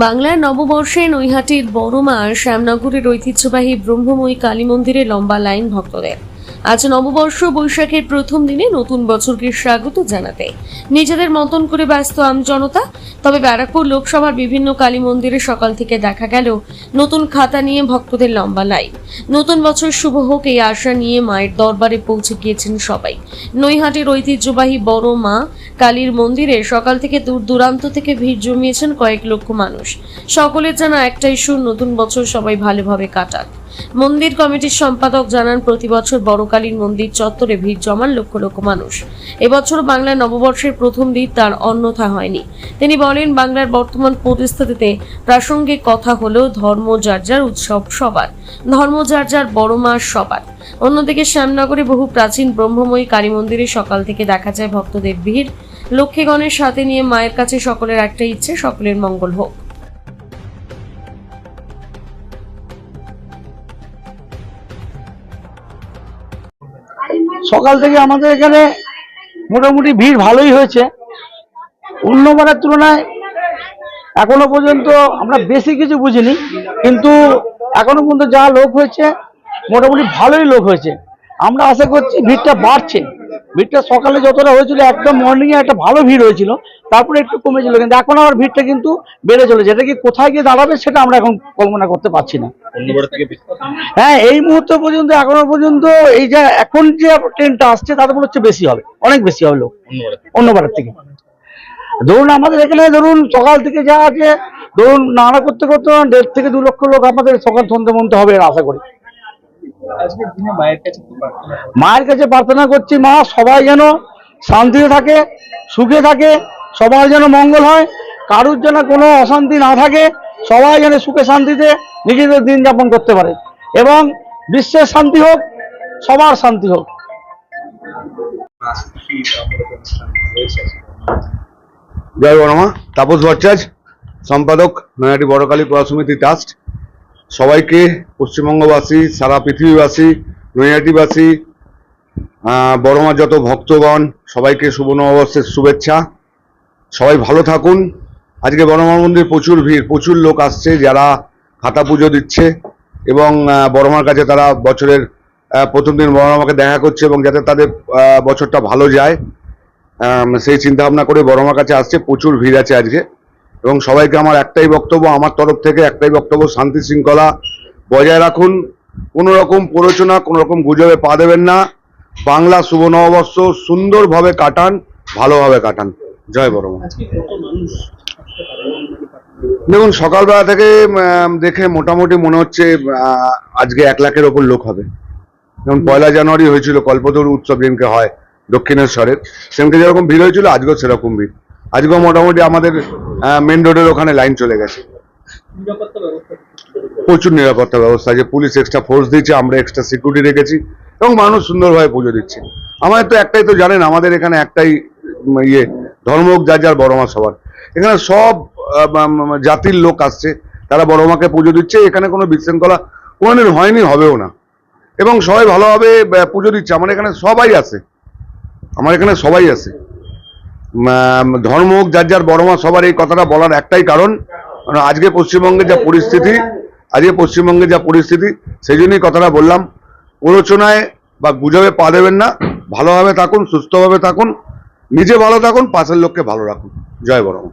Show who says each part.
Speaker 1: বাংলার নববর্ষে নৈহাটির বড়মা শ্যামনগরের ঐতিহ্যবাহী ব্রহ্মময়ী কালী মন্দিরে লম্বা লাইন ভক্তদের। আজ নববর্ষ বৈশাখের প্রথম দিনে নতুন বছরকে স্বাগত জানাতে। নিজেদের মতন করে ব্যস্ত আমজনতা তবে ব্যারাকপুর লোকসভার বিভিন্ন কালী মন্দিরে সকাল থেকে দেখা গেল নতুন খাতা নিয়ে ভক্তদের লম্বা লাইন। নতুন বছর শুভ হোক এই আশা নিয়ে মায়ের দরবারে পৌঁছে গিয়েছেন সবাই। নৈহাটির ঐতিহ্যবাহী বড় মা কালীর মন্দিরে সকাল থেকে দূর দূরান্ত থেকে ভিড় জমিয়েছেন কয়েক লক্ষ মানুষ। সকলের জানা একটাই সুর, নতুন বছর সবাই ভালোভাবে কাটাক। মন্দির কমিটির সম্পাদক জানান, প্রতি বছর বড়কালীর মন্দির চত্বরে ভিড় জমান লক্ষ লক্ষ মানুষ। এবছর বাংলার নববর্ষের প্রথম দিন তার অন্যথা হয়নি। তিনি বলেন, বাংলার বর্তমান পরিস্থিতিতে প্রাসঙ্গিক কথা হলো ধর্ম যার যার উৎসব সবার। ধর্ম যার যার বড় মাস সবার। অন্যদিকে শ্যামনগরে বহু প্রাচীন ব্রহ্মময়ী কালী মন্দিরে সকাল থেকে দেখা যায় ভক্তদের ভিড়। লক্ষ্মীগণের সাথে নিয়ে মায়ের কাছে সকলের একটা ইচ্ছে, সকলের মঙ্গল হোক।
Speaker 2: সকাল থেকে আমাদের এখানে মোটামুটি ভিড় ভালোই হয়েছে। অন্যবারের তুলনায় এখনও পর্যন্ত আমরা বেশি কিছু বুঝিনি, কিন্তু এখনও পর্যন্ত যা লোক হয়েছে, মোটামুটি ভালোই লোক হয়েছে। আমরা আশা করছি ভিড়টা বাড়ছে। ভিড়টা সকালে যতটা হয়েছিল একদম মর্নিংয়ে একটা ভালো ভিড় হয়েছিল তারপরে একটু কমেছিল কিন্তু এখন আবার ভিড়টা কিন্তু বেড়ে চলেছে। এটা কি কোথায় গিয়ে দাঁড়াবে সেটা আমরা এখন কল্পনা করতে পারছি না। হ্যাঁ এই মুহূর্ত পর্যন্ত এখনও পর্যন্ত এই যে এখন যে ট্রেনটা আসছে তাতে মনে হচ্ছে বেশি হবে অনেক বেশি হবে লোক। অন্যবারের থেকে। ধরুন আমাদের এখানে ধরুন সকাল থেকে যা আছে ধরুন নানা করতে করতে দেড় থেকে দু লক্ষ লোক আমাদের সকাল সন্ধ্যে মধ্যে হবে আশা করি।
Speaker 3: মায়ের কাছে প্রার্থনা
Speaker 2: মায়ের কাছে প্রার্থনা করছি মা সবাই যেন শান্তিতে থাকে সুখে থাকে সবাই যেন মঙ্গল হয় কারুর যেন কোনো অশান্তি না থাকে সবাই যেন সুখে শান্তিতে নিজেদের দিন যাপন করতে পারে এবং বিশ্বের শান্তি হোক সবার শান্তি হোক।
Speaker 4: জয় বর্মা তাপস ভট্টাচার্য সম্পাদক নয়াটি বড়কালী পড়া সমিতি ট্রাস্ট সবাইকে পশ্চিমবঙ্গবাসী, সারা পৃথিবীবাসী, নৈহাটিবাসী বড়মার যত ভক্তগণ, সবাইকে শুভ নববর্ষের শুভেচ্ছা। সবাই ভালো থাকুন। আজকে বড়মার মন্দির প্রচুর ভিড়, প্রচুর লোক আসছে যারা খাতা পুজো দিচ্ছে এবং বড়মার কাছে তারা বছরের প্রথম দিন বড়মাকে দেখা করছে এবং যাতে তাদের বছরটা ভালো যায় সেই চিন্তা ভাবনা করে বড়মার কাছে আসছে। প্রচুর ভিড় আছে আজকে। এবং সবাইকে আমার একটাই বক্তব্য আমার তরফ থেকে একটাই বক্তব্য শান্তি শৃঙ্খলা বজায় রাখুন। কোনো রকম প্ররোচনা কোনো রকম গুজবে পা দেবেন না। বাংলা শুভ নববর্ষ সুন্দরভাবে কাটান ভালোভাবে কাটান। জয়
Speaker 3: পারে?
Speaker 4: দেখুন সকালবেলা থেকে দেখে মোটামুটি মনে হচ্ছে আজকে এক লাখের ওপর লোক হবে। যেমন পয়লা জানুয়ারি হয়েছিল কল্পতরু উৎসব যেদিনকে হয় দক্ষিণেশ্বরের। সেদিনকে যেরকম ভিড় হয়েছিল আজকেও সেরকম ভিড়। আজকেও মোটামুটি আমাদের মেন রোডের ওখানে লাইন চলে গেছে। প্রচুর নিরাপত্তা ব্যবস্থা যে পুলিশ এক্সট্রা ফোর্স দিচ্ছে আমরা এক্সট্রা সিকিউরিটি রেখেছি এবং মানুষ সুন্দরভাবে পুজো দিচ্ছে। আমাদের তো একটাই তো জানেন আমাদের এখানে একটাই ইয়ে ধর্ম যার যার বড় মা সবার। এখানে সব জাতির লোক আসছে তারা বড় মাকে পুজো দিচ্ছে এখানে কোনো বিশৃঙ্খলা কোনোদিন হয়নি হবেও না। এবং সবাই ভালোভাবে পুজো দিচ্ছে আমার এখানে সবাই আছে। আমার এখানে সবাই আছে। ধর্ম হোক, যার যার বড় মা, সবার এই কথাটা বলার একটাই কারণ। আজকে পশ্চিমবঙ্গের যা পরিস্থিতি, আজকে পশ্চিমবঙ্গের যা পরিস্থিতি, সেই জন্যই কথাটা বললাম। প্ররোচনায় বা গুজবে পা দেবেন না, ভালোভাবে থাকুন, সুস্থভাবে থাকুন, নিজে ভালো থাকুন, পাশের লোককে ভালো রাখুন। জয় বড় মা।